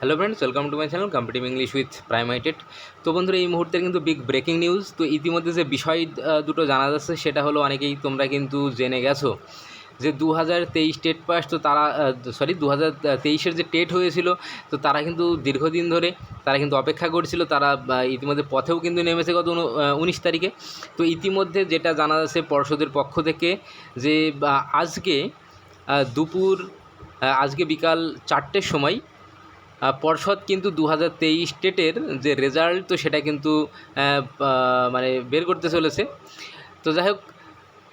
Hello friends welcome to my channel competitive English with প্রাইমাইটেড তো বন্ধুরা, এই মুহূর্তের কিন্তু বিগ ব্রেকিং নিউজ তো ইতিমধ্যে যে বিষয় দুটো জানা যাচ্ছে, সেটা হলো অনেকেই তোমরা কিন্তু জেনে গেছো যে দু হাজার তেইশ টেট পাস তো তারা সরি দু হাজার তেইশের যে টেট হয়েছিল, তো তারা কিন্তু দীর্ঘদিন ধরে, তারা কিন্তু অপেক্ষা করছিল, তারা ইতিমধ্যে পথেও কিন্তু নেমেছে গত উনিশ তারিখে। তো ইতিমধ্যে যেটা জানা যাচ্ছে পর্ষদের পক্ষ থেকে যে আজকে দুপুর আজকে বিকাল চারটের সময় পর্ষদ কিন্তু দু হাজার তেইশ টেটের যে রেজাল্ট, তো সেটা কিন্তু মানে বের করতে চলেছে। তো যাই হোক,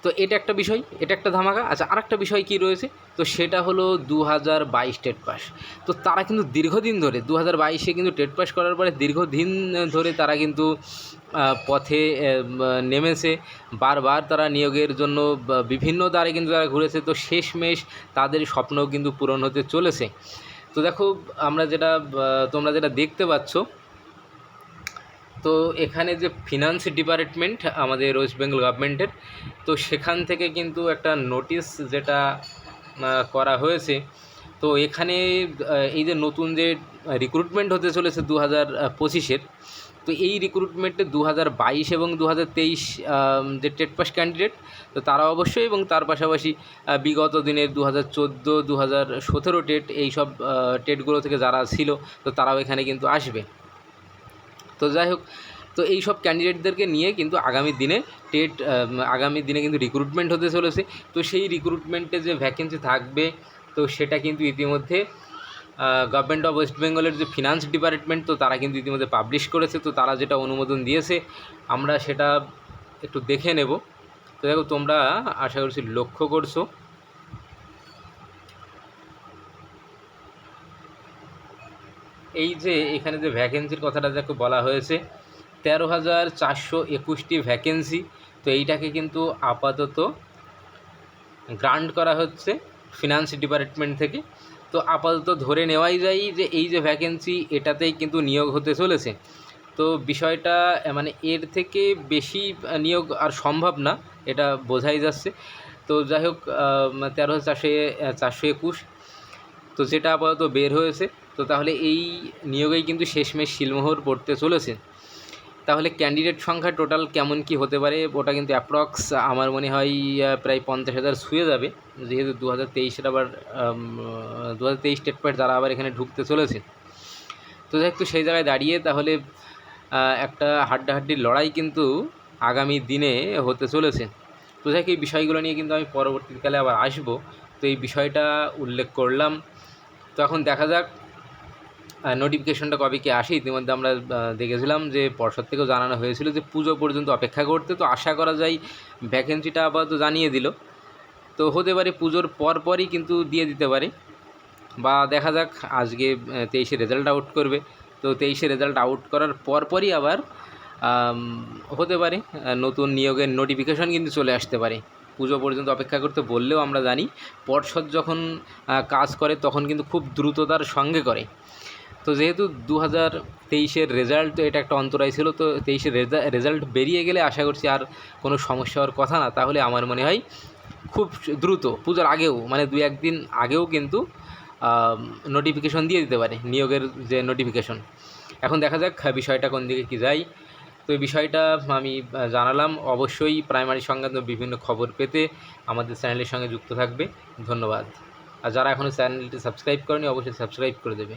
তো এটা একটা বিষয়, এটা একটা ধামাকা। আচ্ছা আরেকটা বিষয় কি রয়েছে? তো সেটা হলো দু হাজার বাইশ টেট পাস। তো তারা কিন্তু দীর্ঘদিন ধরে দু হাজার বাইশে কিন্তু টেট পাস করার পরে দীর্ঘদিন ধরে তারা কিন্তু পথে নেমেছে। বারবার তারা নিয়োগের জন্য বিভিন্ন দ্বারে কিন্তু তারা ঘুরেছে। তো শেষমেশ তাদের স্বপ্নও কিন্তু পূরণ হতে চলেছে। তো দেখো, আমরা যেটা তোমরা যেটা দেখতে পাচ্ছ, তো এখানে যে ফিনান্স ডিপার্টমেন্ট আমাদের ওয়েস্ট বেঙ্গল গভর্নমেন্টের তো সেখান থেকে কিন্তু একটা নোটিশ যেটা করা হয়েছে। তো এখানে এই যে নতুন যে রিক্রুটমেন্ট হতে চলেছে দু হাজার পঁচিশের তো এই রিক্রুটমেন্টে দু হাজার বাইশ এবং দু হাজার তেইশ যে টেট পাস ক্যান্ডিডেট তো তারা অবশ্যই এবং তার পাশাপাশি বিগত দিনের দু হাজার চোদ্দ দু হাজার সতেরো টেট এই সব টেটগুলো থেকে যারা ছিল, তো তারাও এখানে কিন্তু আসবে। তো যাই হোক, তো এই সব ক্যান্ডিডেটদেরকে নিয়ে কিন্তু আগামী দিনে টেট আগামী দিনে কিন্তু রিক্রুটমেন্ট হতে চলেছে। তো সেই রিক্রুটমেন্টে যে ভ্যাকেন্সি থাকবে, তো সেটা কিন্তু ইতিমধ্যে গভর্নমেন্ট অফ ওয়েস্ট বেঙ্গলের যে ফিনান্স ডিপার্টমেন্ট তো তারা কিন্তু ইতিমধ্যে পাবলিশ করেছে। তো তারা যেটা অনুমোদন দিয়েছে, আমরা সেটা একটু দেখে নেব। তো দেখো, তোমরা আশা করছি লক্ষ্য করছ। এই যে এখানে যে ভ্যাকেন্সির কথাটা যাকে বলা হয়েছে, তেরো হাজার চারশো একুশটি ভ্যাকেন্সি তো এইটাকে কিন্তু আপাতত গ্রান্ট করা হচ্ছে ফিনান্স ডিপার্টমেন্ট থেকে। তো আপাতত ধরে নেওয়াই যায় যে এই যে ভ্যাকেন্সি এটাতেই কিন্তু নিয়োগ হতে চলেছে। তো বিষয়টা মানে এর থেকে বেশি নিয়োগ আর সম্ভব না, এটা বোঝাই যাচ্ছে। তো যাই হোক তেরো চারশো চারশো একুশ। তো যেটা আপাতত বের হয়েছে, তো তাহলে এই নিয়োগেই কিন্তু শেষমেশ শিলমোহর পড়তে চলেছে। তাহলে ক্যান্ডিডেট সংখ্যা টোটাল কেমন কি হতে পারে? ওটা কিন্তু অ্যাপ্রক্স আমার মনে হয় প্রায় পঞ্চাশ হাজার ছুঁয়ে যাবে। যেহেতু দু হাজার তেইশের আবার দু হাজার তেইশ টেট পার্ট যারা আবার এখানে ঢুকতে চলেছে। তো যাই তো সেই জায়গায় দাঁড়িয়ে তাহলে একটা হাড্ডাহাড্ডির লড়াই কিন্তু আগামী দিনে হতে চলেছে। তো যাই এই বিষয়গুলো নিয়ে কিন্তু আমি পরবর্তীকালে আবার আসব। তো এই বিষয়টা উল্লেখ করলাম। তো এখন দেখা যাক নোটিফিকেশনটা কবে কি আসে, ইতিমধ্যে আমরা দেখেছিলাম যে পর্ষদ থেকেও জানানো হয়েছিল যে পুজো পর্যন্ত অপেক্ষা করতে। তো আশা করা যায় ভ্যাকেন্সিটা আপাতত জানিয়ে দিল। তো হতে পারে পুজোর পর পরই কিন্তু দিয়ে দিতে পারে। বা দেখা যাক, আজকে তেইশে রেজাল্ট আউট করবে। তো তেইশে রেজাল্ট আউট করার পরপরই আবার হতে পারে নতুন নিয়োগের নোটিফিকেশন কিন্তু চলে আসতে পারে। পুজো পর্যন্ত অপেক্ষা করতে বললেও আমরা জানি, পর্ষদ যখন কাজ করে তখন কিন্তু খুব দ্রুততার সঙ্গে করে। তো যেহেতু দু হাজার তেইশের রেজাল্ট এটা একটা অন্তরায় ছিল, তো তেইশের রেজাল্ট বেরিয়ে গেলে আশা করছি আর কোনো সমস্যা হওয়ার কথা না। তাহলে আমার মনে হয় খুব দ্রুত, পুজোর আগেও মানে দু একদিন আগেও কিন্তু নোটিফিকেশন দিয়ে দিতে পারে, নিয়োগের যে নোটিফিকেশন এখন দেখা যাক, বিষয়টা কোন দিকে কী যায়। তো এই বিষয়টা আমি জানালাম। অবশ্যই প্রাইমারি সংক্রান্ত বিভিন্ন খবর পেতে আমাদের চ্যানেলের সঙ্গে যুক্ত থাকবে। ধন্যবাদ। আর যারা এখনও চ্যানেলটি সাবস্ক্রাইব করেনি, অবশ্যই সাবস্ক্রাইব করে দেবে।